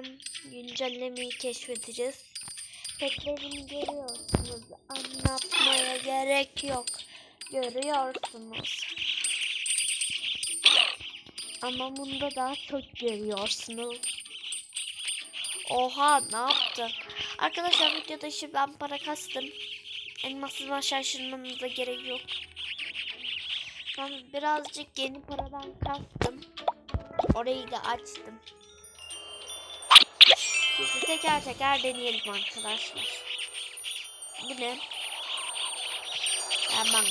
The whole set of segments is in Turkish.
tekrardan güncellemeyi keşfedeceğiz. Petlerimi görüyorsunuz. Anlatmaya gerek yok. Görüyorsunuz. Ama bunda daha çok görüyorsunuz. Oha ne yaptı? Arkadaşlar videoda işte ben para kastım. Elmasından şaşırmanıza gerek yok. Ben birazcık yeni paradan kastım. Orayı da açtım. Biz teker teker deneyelim arkadaşlar. Bu ne? Ben banka.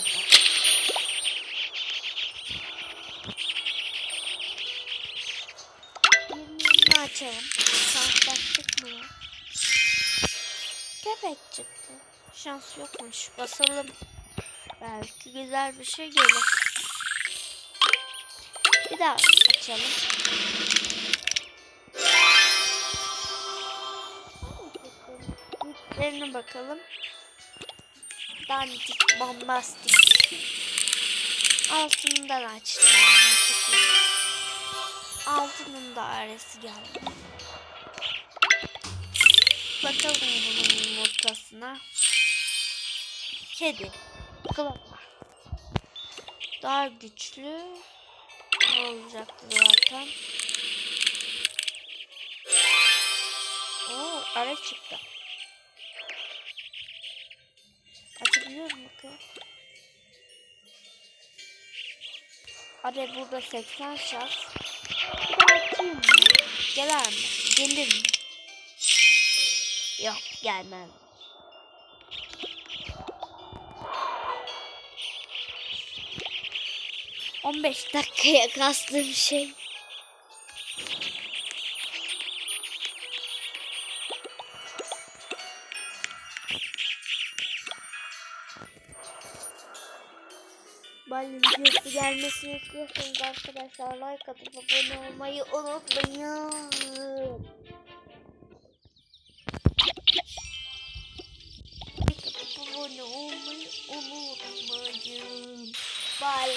Yirmi açalım. Şans bastık mı ya? Köpek çıktı. Şans yokmuş. Basalım. Belki güzel bir şey gelir. Bir daha açalım. Yüklerine bakalım. Dandik, bombastik. Altından açtım. Altının da arası geldi. Bakalım bunun yumurtasına. Kedi. Kulak. Daha güçlü. Ne olacaktı zaten? Oo, ara çıktı. Muyum ki? Ara burada 80 şans. Mı? Gelir mi? Gelir mi? Yok gelmez. On beş dakikaya kastığım şey. Bal videosu gelmesini istiyorsanız arkadaşlar like atıp abone olmayı unutmayın. Abone olmayı unutmayın. Bal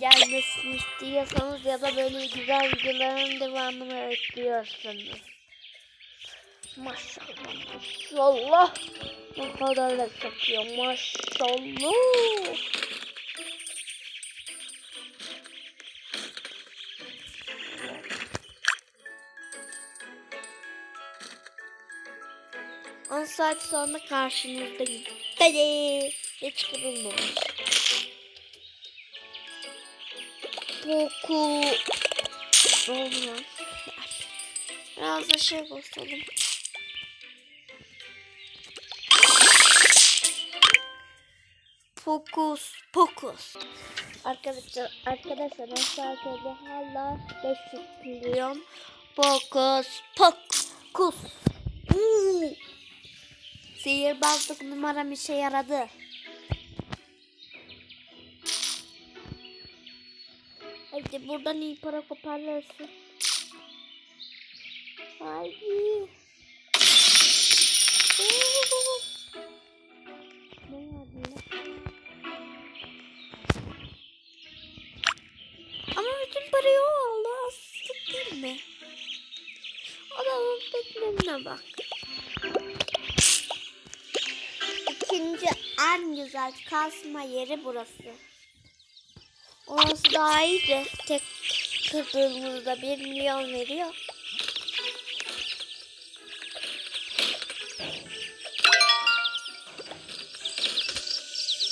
gelmesini istiyorsanız ya da böyle güzel videoların devamını istiyorsanız. Maşallah maşallah. Ne kadar da satıyor maşallah. Saat sonra karşınızdayım. Hadi. Hiç kırılmamış. Oldu lan? Biraz da şey basalım. Fokus, fokus. Arkadaşlar, arkadaşlar ben sadece hala 500 milyon. Fokus, fokus. Sihirbazlık numaram işe yaradı. Hadi buradan iyi para koparırsın. Haydi. Ama bütün parayı o aldı. Aslık değil mi? Adamın beklemine bak. En güzel kasma yeri burası. Orası daha iyiydi. Tek kırdığımızda 1 milyon veriyor.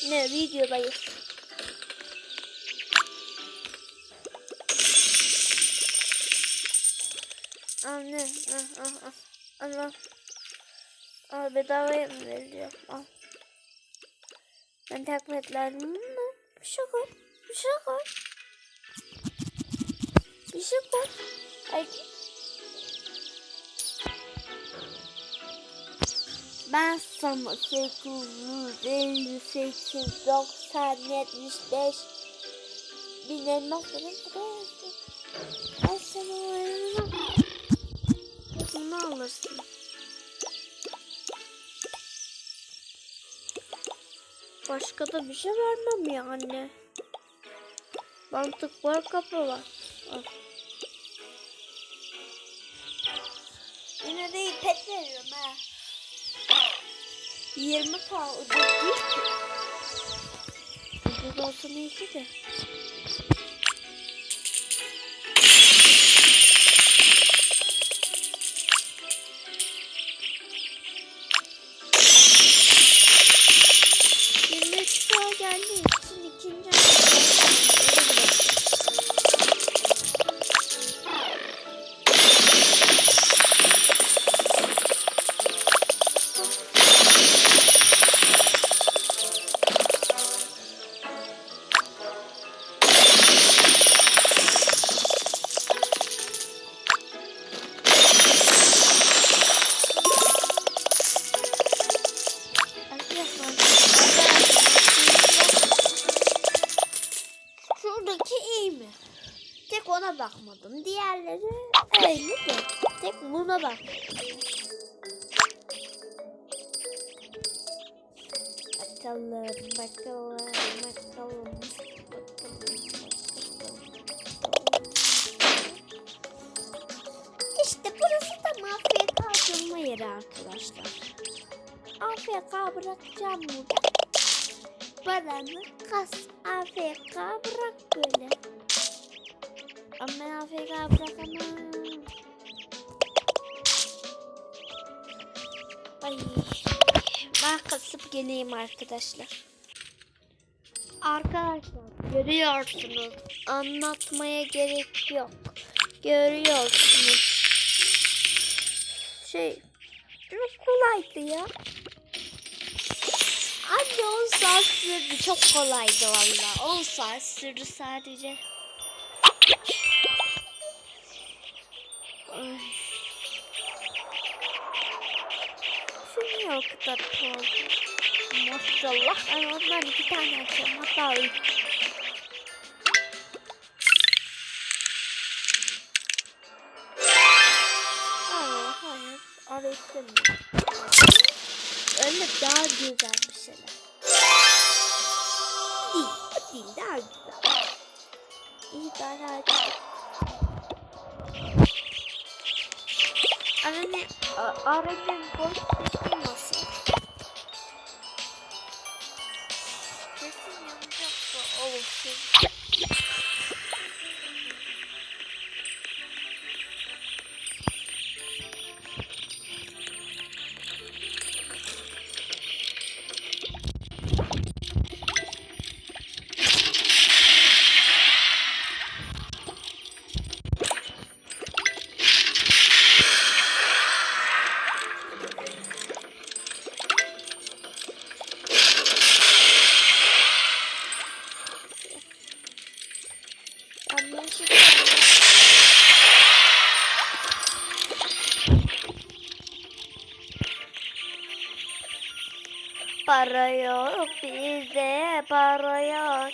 Ne videodayız. Anne, ah, ah, ah. Allah. Al bedavaya mı veriliyor? Al. Ben takip etlerdim mi? Bir şey koy. Bir şey koy. Bir şey koy. Hadi. Ben sana 858 90 75 bin. Ben sana o elma. Alırsın. Başka da bir şey vermem ya anne. Mantık var kapı var. Al. tane değil pet veriyorum ha. 20 k ucuz değil ki. Ucuz olsa neyse de. Ona bakmadım. Diğerleri öyle de. Tek buna bak. Bakalım, bakalım, bakalım. İşte burası da mafya kalkınma yeri arkadaşlar. AFK bırakacağım burada. Paranı kas. AFK bırak böyle. Ama ben AFK bırakamam. Ay. Ben kasıp geleyim arkadaşlar. Arkadaşlar görüyorsunuz. Anlatmaya gerek yok. Görüyorsunuz. Şey çok kolaydı ya. Anne 10 saat sürdü. Çok kolaydı valla. 10 saat sürdü sadece. Şu niye o kadar pahalı? Maşallah. Ben ondan iki tane açacağım. Hatta üç. Arayı. Öyle daha güzel bir şeyler. Değil, değil daha güzel. İyi daha açtık. Anne, aranın boş tutulmasın. Para yok bizde para yok.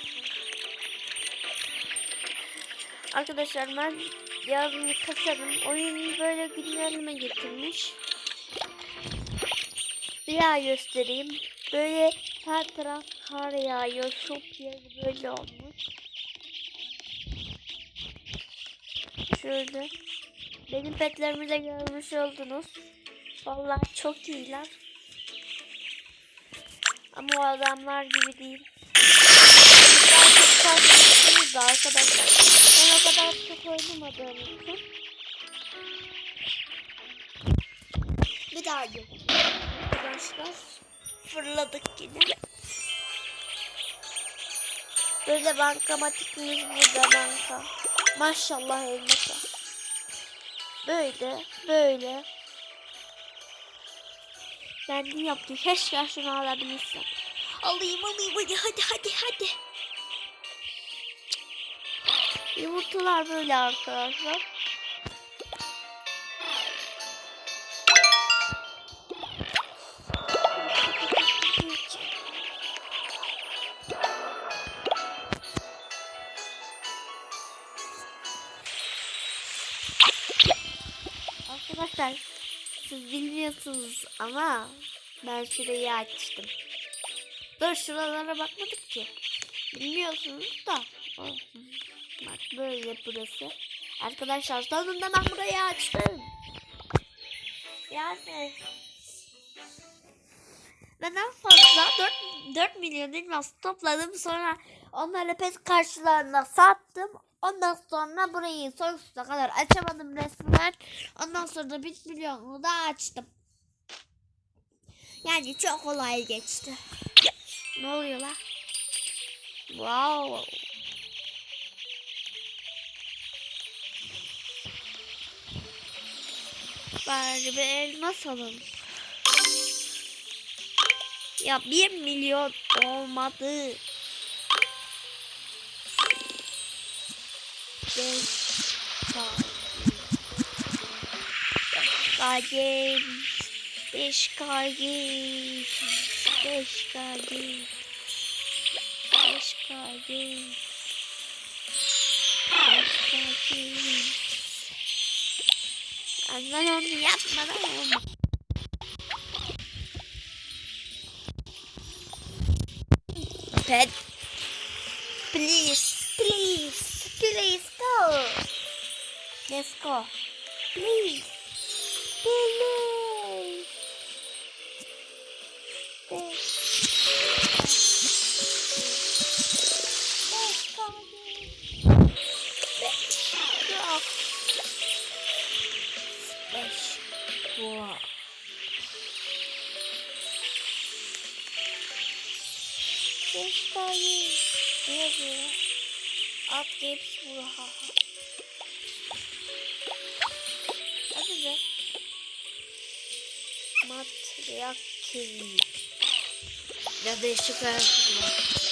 Arkadaşlar ben yarın kasarım. Oyun böyle güncelleme getirmiş. Bir daha göstereyim. Böyle her taraf kar yağıyor. Çok yeri böyle olmuş. Şöyle. Benim petlerimi de görmüş oldunuz. Vallahi çok iyiler. Ama o adamlar gibi değil. Daha çok da arkadaşlar. Ben o kadar çok oynamadığım için. Bir daha yok. Arkadaşlar fırladık yine. Böyle bankamatikimiz burada banka. Maşallah elmasa. Böyle, böyle. Kendim yaptım. Keşke şunu alabilsem. Alayım alayım hadi hadi hadi hadi. Yumurtalar böyle arkadaşlar. Arkadaşlar siz bilmiyorsunuz ama ben şurayı açtım. Dur şuralara bakmadık ki. Bilmiyorsunuz da. Oh, Bak böyle burası. Arkadaşlar sonunda ben burayı açtım. Yani ben en fazla 4, 4 milyon elmas topladım sonra onları pes karşılarına sattım. Ondan sonra burayı sonsuza kadar açamadım resmen. Ondan sonra da 1 milyonu da açtım. Yani çok kolay geçti. Ne oluyor lan? Wow. Bari bir elmas alalım. Ya bir milyon olmadı. Kage. Beş kage. Beş kage. Beş kage. Beş kage. Aman onu. Pet. Please, Let's go. Please. Please. Let's go. Let's go. Let's go. Let's go. Ne yazıyor? Matriarchy. Ya değişik ayakkabılar.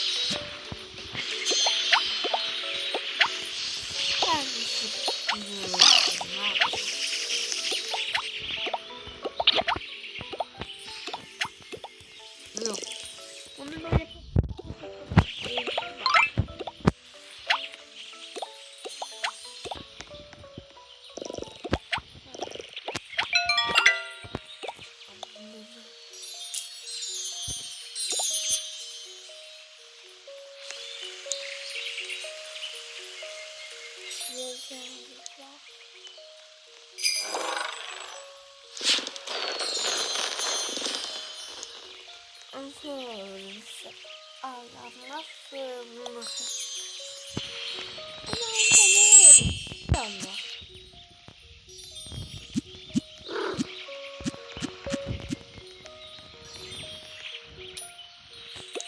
Anlamazsın.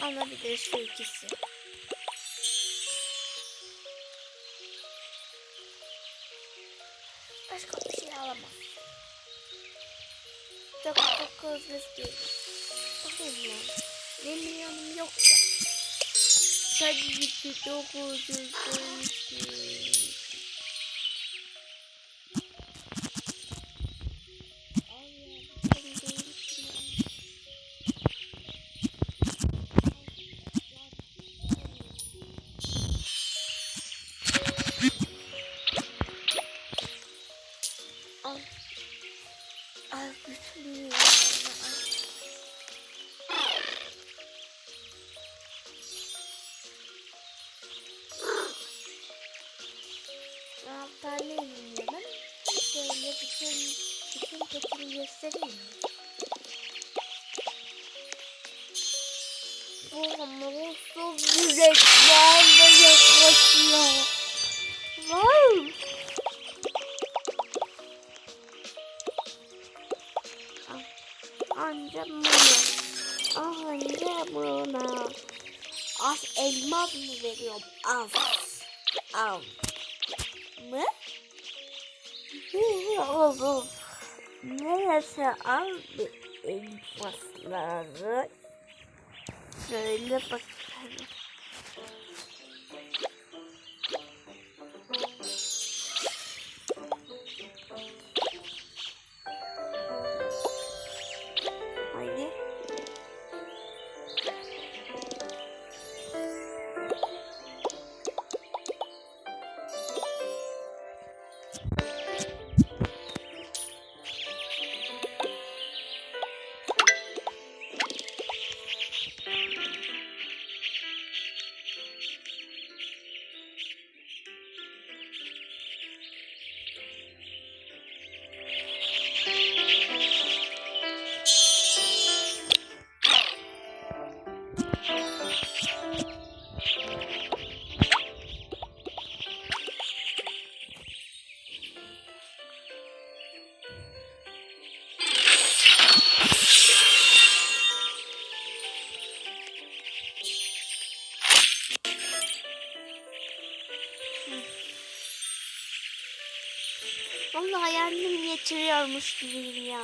Ama bir de şu ikisi. Başka bir şey alamaz. Çok çok hızlı değil. Bakayım ya. Ne milyonum yok da. Sadece 912. Al. Anahtarlıyım ben. Şöyle bütün bütün petimi göstereyim? Bu hamurun yüreklerle yaklaşıyor. Wow. Anca buna. Anca buna. Az elmas mı veriyorum? Az. Az. Mı? Oğlum. Neresi al bir elmasları? Şöyle bakalım. Kendim getiriyormuş gibiyim ya.